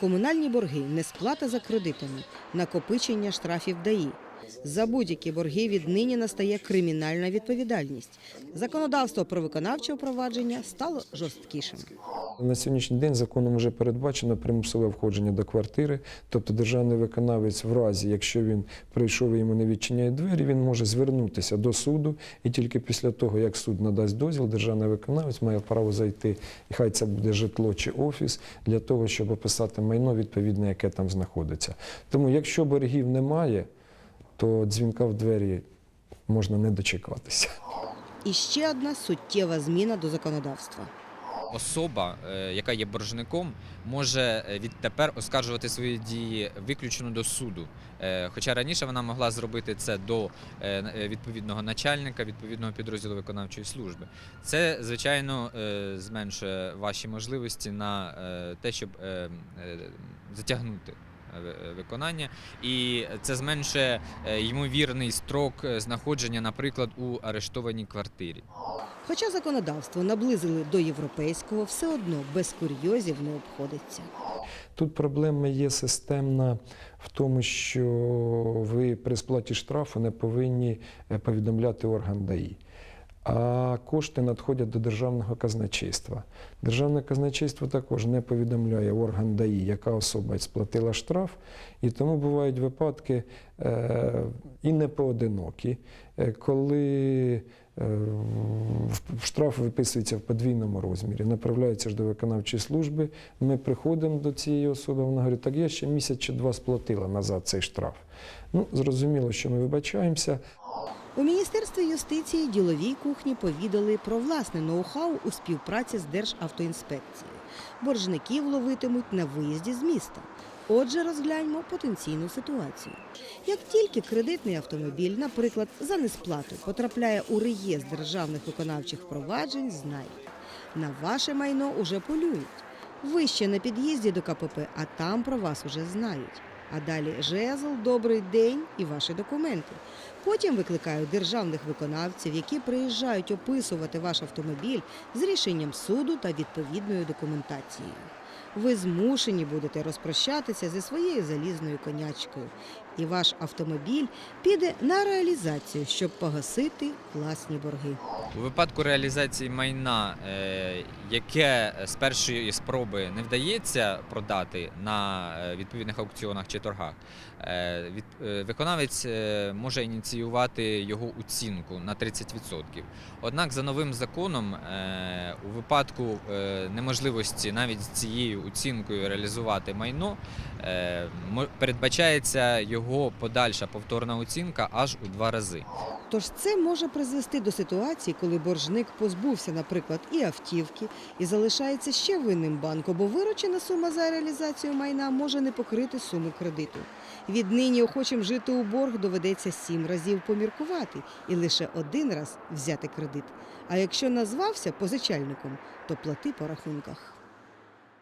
комунальні борги, несплата за кредитами, накопичення штрафів ДАІ. За будь-які борги віднині настає кримінальна відповідальність. Законодавство про виконавче впровадження стало жорсткішим. На сьогоднішній день законом вже передбачено примусове входження до квартири. Тобто державний виконавець, в разі, якщо він прийшов і йому не відчиняє двері, він може звернутися до суду, і тільки після того, як суд надасть дозвіл, державний виконавець має право зайти, і хай це буде житло чи офіс, для того, щоб описати майно відповідне, яке там знаходиться. Тому, якщо боргів немає, то дзвінка в двері можна не дочекатися. І ще одна суттєва зміна до законодавства. Особа, е, яка є боржником, може е, відтепер оскаржувати свої дії виключно до суду. Е, Хоча раніше вона могла зробити це до відповідного начальника, відповідного підрозділу виконавчої служби. Це, звичайно, зменшує ваші можливості на те, щоб затягнути. Е, ви- Виконання, і це зменшує е, ймовірний строк е, знаходження, наприклад, у арештованій квартирі. Хоча законодавство наблизили до європейського, все одно без курйозів не обходиться. Тут проблема є системна в тому, що ви при сплаті штрафу не повинні повідомляти орган ДАІ. А кошти надходять до державного казначейства. Державне казначейство також не повідомляє орган ДАІ, яка особа сплатила штраф, і тому бувають випадки е, і не поодинокі, е, коли е, штраф виписується в подвійному розмірі, направляється ж до виконавчої служби. Ми приходимо до цієї особи, вона говорить, так я ще місяць чи два сплатила назад цей штраф. Ну, зрозуміло, що ми вибачаємося. У Міністерстві юстиції діловій кухні повідали про власне ноу-хау у співпраці з Державтоінспекцією. Боржників ловитимуть на виїзді з міста. Отже, розгляньмо потенційну ситуацію. Як тільки кредитний автомобіль, наприклад, за несплату потрапляє у реєстр державних виконавчих впроваджень, знайте, на ваше майно уже полюють. Ви ще на під'їзді до КПП, а там про вас уже знають. А далі жезл, добрий день і ваші документи. Потім викликають державних виконавців, які приїжджають описувати ваш автомобіль з рішенням суду та відповідною документацією. Ви змушені будете розпрощатися зі своєю залізною конячкою, і ваш автомобіль піде на реалізацію, щоб погасити власні борги. У випадку реалізації майна, е, яке з першої спроби не вдається продати на е, відповідних аукціонах чи торгах, е, виконавець може ініціювати його оцінку на 30%. Однак за новим законом, у випадку неможливості навіть з цією оцінкою реалізувати майно, е, передбачається його подальша повторна оцінка аж у два рази. Тож це може призвести до ситуації, коли боржник позбувся, наприклад, і автівки, і залишається ще винним банку, бо виручена сума за реалізацію майна може не покрити суми кредиту. Віднині охочим жити у борг доведеться сім разів поміркувати і лише один раз взяти кредит. А якщо назвався позичальником, то плати по рахунках.